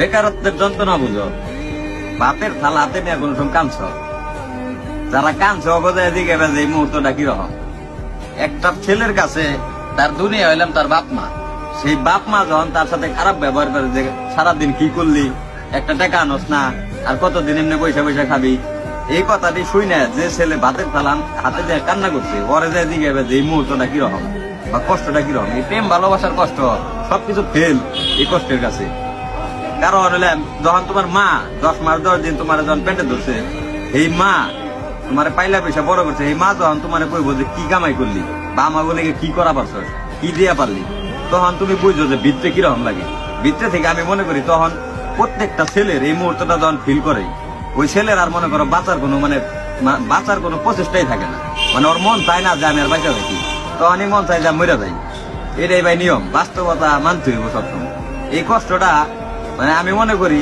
বেকারত্বের যন্ত্রণা বুঝো। বাপের থালা হাতে নিয়ে কোন সময় কাঁদছ যারা কাঁদছে অগদায় দিকে এই মুহূর্তটা কীরকম একটা ছেলের কাছে তার দুনিয়া হইলাম তার বাপ মা। সেই বাপ মা যখন তার সাথে খারাপ ব্যবহার করে যে সারাদিন কি করলি, একটা টাকা আনস না, আর কতদিন এমনি পয়সা পয়সা খাবি, এই কথাটি শুই না যে ছেলে ভাতের থালান হাতে দিয়ে কান্না করছে পরে যায় দিকে যে এই মুহূর্তটা কীরকম বা কষ্টটা কীরকম এই প্রেম, ভালোবাসার কষ্ট, সবকিছু ফেল এই কষ্টের কাছে। কারণ হলে যখন তোমার মা দশ মাস, দশ দিন তোমার যখন পেটে ধরছে, এই মা তোমার পাইলা পয়সা বড় করছে, এই মা যখন তোমার কইবো যে কি কামাই করলি, বা আমা বলে কি করা পারছ কি দিয়া পারলি, তখন তুমি বুঝছ যে ভিতরে কীরকম লাগে। ভিতরে থেকে আমি মনে করি তখন প্রত্যেকটা ছেলের এই মুহূর্তটা যখন ফিল করে, ওই ছেলের আর মনে করো বাঁচার কোনো মানে বাঁচার কোনো প্রচেষ্টাই থাকে না। মানে ওর মন চায় না যে আমি আর বাঁচা থাকি তখনই মন চায় যে মরে যাই। এটাই ভাই নিয়ম, বাস্তবতা মানতে হইব সবসময়। এই কষ্টটা মানে আমি মনে করি